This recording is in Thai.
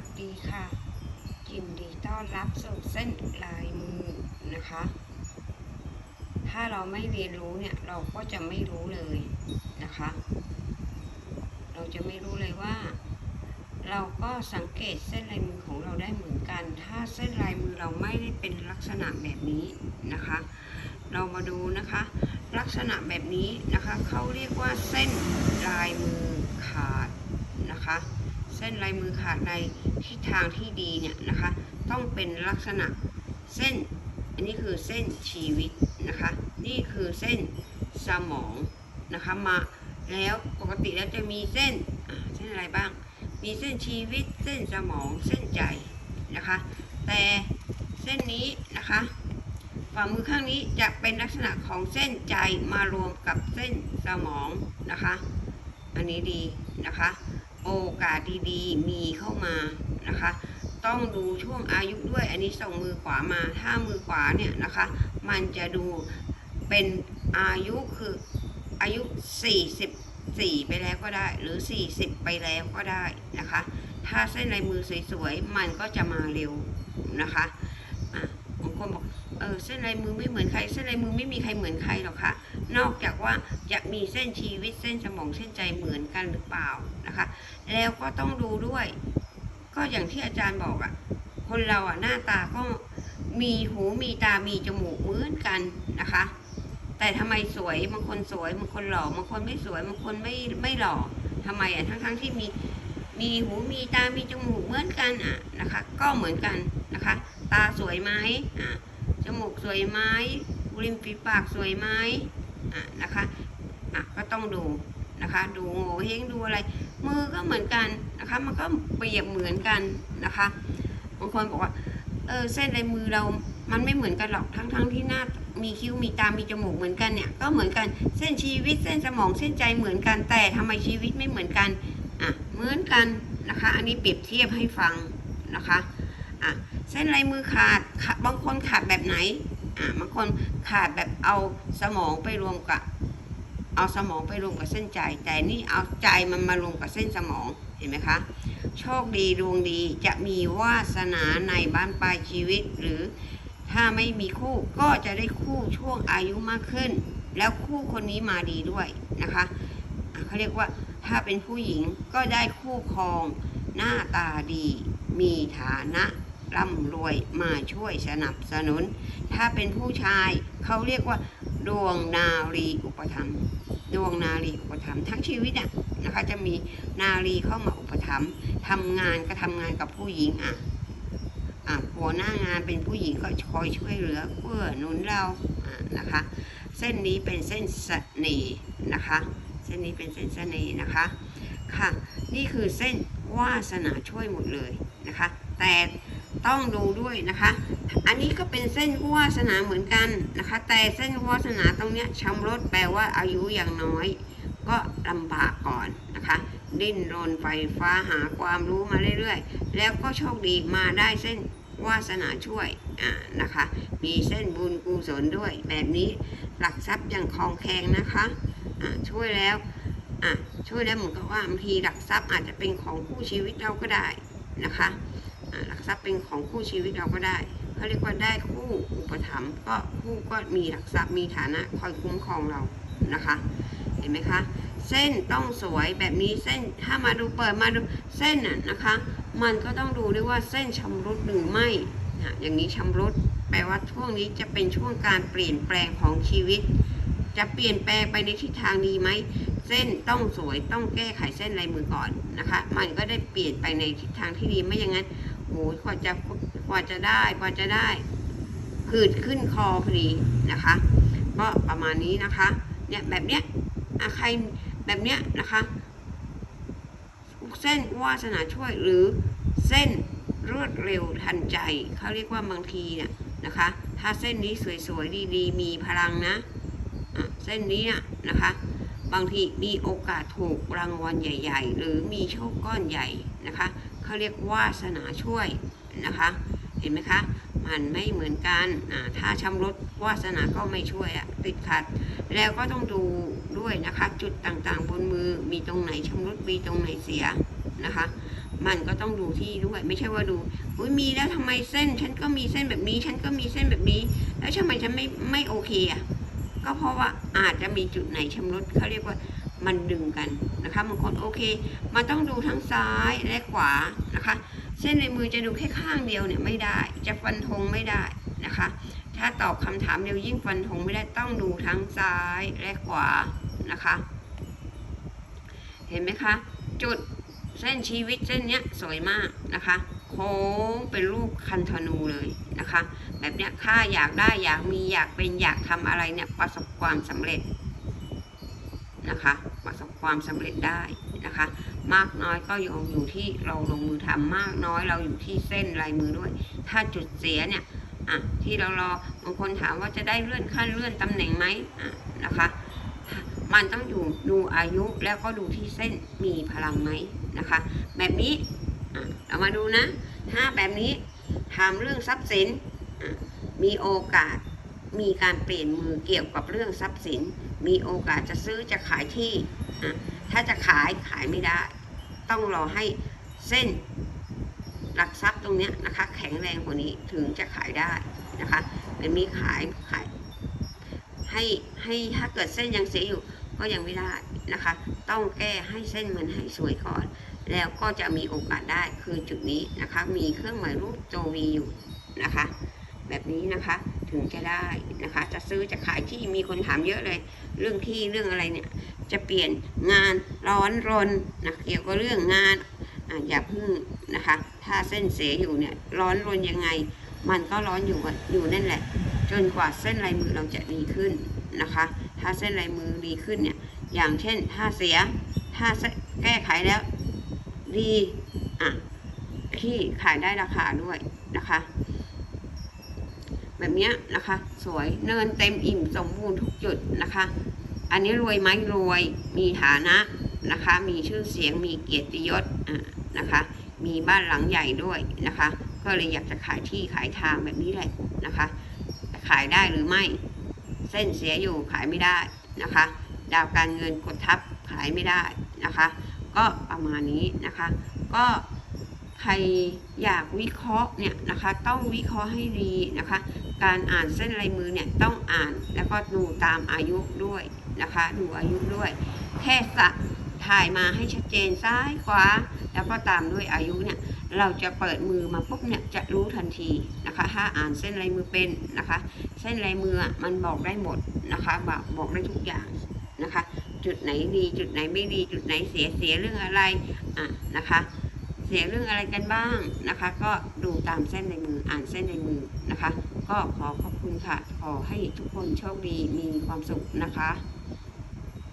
วัสดีค่ะ ยินดีต้อนรับสู่เส้นลายมือนะคะ ถ้าเราไม่เรียนรู้เนี่ยเราก็จะไม่รู้เลยนะคะ เราจะไม่รู้เลยว่า เราก็สังเกตเส้นลายมือของเราได้เหมือนกัน ถ้าเส้นลายมือเราไม่ได้เป็นลักษณะแบบนี้นะคะ เรามาดูนะคะ ลักษณะแบบนี้นะคะเขาเรียกว่าเส้นลายมือขาดนะคะ เส้นลายมือขาดในทิศทางที่ดีเนี่ยนะคะ ต้องเป็นลักษณะเส้น อันนี้คือเส้นชีวิตนะคะ นี่คือเส้นสมองนะคะมาแล้วปกติแล้วจะมีเส้นเส้นอะไรบ้าง มีเส้นชีวิตเส้นสมองเส้นใจนะคะ แต่เส้นนี้นะคะฝ่ามือข้างนี้จะเป็นลักษณะของเส้นใจมารวมกับเส้นสมองนะคะ อันนี้ดีนะคะ โอกาสดีๆ มีเข้ามานะคะ ต้องดูช่วงอายุด้วยอันนี้ส่งมือขวามา ถ้ามือขวาเนี่ยนะคะ มันจะดูเป็นอายุคืออายุ 44 ไปแล้วก็ได้ หรือ 40 ไปแล้วก็ได้นะคะ ถ้าเส้นลายมือสวยๆ มันก็จะมาเร็วนะคะอะบางคนบอก เออเส้นลายมือไม่เหมือนใคร เส้นลายมือไม่มีใครเหมือนใครหรอกค่ะ นอกจากว่าจะมีเส้นชีวิตเส้นสมองเส้นใจเหมือนกันหรือเปล่านะคะ แล้วก็ต้องดูด้วย ก็อย่างที่อาจารย์บอกอะคนเราอะหน้าตาก็มีหูมีตามีจมูกเหมือนกันนะคะ แต่ทำไมสวยบางคนสวยบางคนหล่อบางคนไม่สวยบางคนไม่ไม่หล่อทำไมอะทั้งทั้งๆที่มีมีหูมีตามีจมูกเหมือนกันอะนะคะ ก็เหมือนกันนะคะ ตาสวยไหมอะ มูกสวยไหมริมฝีปากสวยไหมอะนะคะอะก็ต้องดูนะคะ ดูโง่เฮงดูอะไร มือก็เหมือนกันนะคะ มันก็เปรียบเหมือนกันนะคะบางคนบอกว่าเออเส้นลายมือเรา มันไม่เหมือนกันหรอกทั้งๆทที่หน้ามีคิ้วมีตา มีจมูกเหมือนกันเนี่ย ก็เหมือนกันเส้นชีวิตเส้นสมองเส้นใจเหมือนกันแต่ทำไมชีวิตไม่เหมือนกันอะเหมือนกันนะคะ อันนี้เปรียบเทียบให้ฟังนะคะ อะเส้นลายมือขาดขาบางคนขาดแบบไหนอะบางคนขาดแบบเอาสมองไปรวมกับ เอาสมองไปรวมกับเส้นใจ แต่นี่เอาใจมันมารวมกับเส้นสมองเห็นไหมคะโชคดีดวงดีจะมีวาสนาในบ้านปลายชีวิต หรือถ้าไม่มีคู่ก็จะได้คู่ช่วงอายุมากขึ้น แล้วคู่คนนี้มาดีด้วยนะคะอะเขาเรียกว่าถ้าเป็นผู้หญิงก็ได้คู่ครองหน้าตาดี มีฐานะ ร่ำรวยมาช่วยสนับสนุน ถ้าเป็นผู้ชายเขาเรียกว่า ดวงนารีอุปถัมดวงนารีอุปถัมภ์ทั้งชีวิตอะนะคะจะมีนารีเข้ามาอุปถัมภ์ทำงานก็ทำงานกับผู้หญิงอะอะหัวหน้างานเป็นผู้หญิงก็คอยช่วยเหลือเพื่อนุนเราอะนะคะ เส้นนี้เป็นเส้นเสน่ห์นะคะ เส้นนี้เป็นเส้นเสน่ห์นะคะค่ะ นี่คือเส้นวาสนาช่วยหมดเลยนะคะ แต่ ต้องดูด้วยนะคะ อันนี้ก็เป็นเส้นวาสนาเหมือนกันนะคะ แต่เส้นวาสนาตรงเนี้ยชำรุดแปลว่าอายุอย่างน้อย ก็ลำบากก่อนนะคะ ดิ้นรนไฟฟ้าหาความรู้มาเรื่อยๆ แล้วก็โชคดีมาได้เส้นวาสนาช่วยอ่านะคะ มีเส้นบุญกุศลด้วย แบบนี้หลักทรัพย์อย่างคลองแคงนะคะอ่าช่วยแล้วอะช่วยแล้วเหมือนกับว่าบางทีหลักทรัพย์อาจจะเป็นของคู่ชีวิตเราก็ได้นะคะ หลักทรัพย์เป็นของคู่ชีวิตเราก็ได้เขาเรียกว่าได้คู่อุปถัมภ์ก็คู่ก็มีหลักทรัพย์มีฐานะคอยคุ้มครองเรานะคะ เห็นไหมคะ เส้นต้องสวยแบบนี้เส้นถ้ามาดูเปิดมาดูเส้นน่ะนะคะ มันก็ต้องดูด้วยว่าเส้นชำรุดหรือไม่นะอย่างนี้ชำรุดแปลว่าช่วงนี้จะเป็นช่วงการเปลี่ยนแปลงของชีวิต จะเปลี่ยนแปลงไปในทิศทางดีไหมเส้นต้องสวยต้องแก้ไขเส้นลายมือก่อนนะคะ มันก็ได้เปลี่ยนไปในทิศทางที่ดีไม่อย่างนั้น โอ้ยกว่าจะกว่าจะได้กว่าจะได้ผืดขึ้นคอพอดีนะคะ ก็ประมาณนี้นะคะ เนี่ยแบบเนี้ยใครแบบเนี้ยนะคะเส้นวาสนาช่วยหรือเส้นรวดเร็วทันใจเขาเรียกว่าบางทีเนี่ยนะคะ ถ้าเส้นนี้สวยๆดีๆ มีพลังนะะเส้นนี้น่ะนะคะ บางทีมีโอกาสถูกรางวัลใหญ่ ๆ หรือมีโชคก้อนใหญ่นะคะ เขาเรียกวาสนาช่วยนะคะ เห็นไหมคะ มันไม่เหมือนกันถ้าชำรุดวาสนาก็ไม่ช่วยอะติดขัด แล้วก็ต้องดูด้วยนะคะ จุดต่างๆ บนมือมีตรงไหนชำรุดมีตรงไหนเสียนะคะ มันก็ต้องดูที่ด้วยไม่ใช่ว่าดูอุ้ยมีแล้วทำไมเส้น ฉันก็มีเส้นแบบนี้ ฉันก็มีเส้นแบบนี้ แล้วทำไมฉันไม่ไม่โอเคอะก็เพราะว่าอาจจะมีจุดไหนชำรุดเขาเรียกว่า มันดึงกันนะคะบางคนโอเค มันต้องดูทั้งซ้ายและขวานะคะ เส้นในมือจะดูแค่ข้างเดียวเนี่ยไม่ได้ จะฟันธงไม่ได้นะคะ ถ้าตอบคำถามเร็วยิ่งฟันธงไม่ได้ต้องดูทั้งซ้ายและขวานะคะ เห็นไหมคะ จุดเส้นชีวิตเส้นเนี้ยสวยมากนะคะ โค้งเป็นรูปคันธนูเลยนะคะ แบบเนี้ยข้าอยากได้อยากมีอยากเป็นอยากทำอะไรเนี่ยประสบความสำเร็จ นะคะประสบความสำเร็จได้นะคะ มากน้อยก็ยอมอยู่ที่เราลงมือทำมากน้อยเราอยู่ที่เส้นลายมือด้วย ถ้าจุดเสียเนี่ยอะที่เรารอบางคนถามว่าจะได้เลื่อนขั้นเลื่อนตำแหน่งไหมอะนะคะ มันต้องอยู่ดูอายุแล้วก็ดูที่เส้นมีพลังไหมนะคะ แบบนี้อะเรามาดูนะถ้าแบบนี้ทำเรื่องทรัพย์สินมีโอกาสมีการเปลี่ยนมือเกี่ยวกับเรื่องทรัพย์สิน มีโอกาสจะซื้อจะขายที่ ถ้าจะขายขายไม่ได้ ต้องรอให้เส้นหลักทรัพย์ตรงนี้นะคะ แข็งแรงกว่านี้ถึงจะขายได้นะคะแบบนี้ขายขายให้ให้ถ้าเกิดเส้นยังเสียอยู่ก็ยังไม่ได้นะคะ ต้องแก้ให้เส้นมันให้สวยก่อน แล้วก็จะมีโอกาสได้คือจุดนี้นะคะ มีเครื่องหมายรูปโจวีอยู่นะคะ แบบนี้นะคะ ถึงจะได้นะคะ จะซื้อจะขายที่มีคนถามเยอะเลย เรื่องที่เรื่องอะไรเนี่ย จะเปลี่ยนงานร้อนรนนะเกี่ยวกับเรื่องงานออย่าพึ่งนะคะ ถ้าเส้นเสียอยู่เนี่ยร้อนรนยังไง มันก็ร้อนอยู่อยู่นั่นแหละ จนกว่าเส้นลายมือเราจะดีขึ้นนะคะ ถ้าเส้นลายมือดีขึ้นเนี่ยอย่างเช่นถ้าเสียถ้าแก้ไขแล้วดีอะที่ขายได้ราคาด้วยนะคะ แบบเนี้ยนะคะ สวยเนินเต็มอิ่มสมบูรณ์ทุกจุดนะคะ อันนี้รวยไหมรวยมีฐานะนะคะ มีชื่อเสียงมีเกียรติยศอะนะคะ มีบ้านหลังใหญ่ด้วยนะคะ ก็เลยอยากจะขายที่ขายทางแบบนี้แหละนะคะขายได้หรือไม่ เส้นเสียอยู่ขายไม่ได้นะคะ ดาวการเงินกดทับขายไม่ได้นะคะ ก็ประมาณนี้นะคะ ก็ใครอยากวิเคราะห์เนี่ยนะคะ ต้องวิเคราะห์ให้ดีนะคะ การอ่านเส้นลายมือเนี่ยต้องอ่านแล้วก็ดูตามอายุด้วยนะคะ ดูอายุด้วยแค่สะถ่ายมาให้ชัดเจนซ้ายขวาแล้วก็ตามด้วยอายุเนี่ยเราจะเปิดมือมาปุ๊บเนี่ยจะรู้ทันทีนะคะ ถ้าอ่านเส้นลายมือเป็นนะคะ เส้นลายมือมันบอกได้หมดนะคะบอกบอกได้ทุกอย่างนะคะ จุดไหนดีจุดไหนไม่ดีจุดไหนเสียเสียเรื่องอะไรอะนะคะเสียเรื่องอะไรกันบ้างนะคะ ก็ดูตามเส้นในมืออ่านเส้นในมือนะคะ ก็ขอขอบคุณค่ะ ขอให้ทุกคนโชคดีมีความสุขนะคะ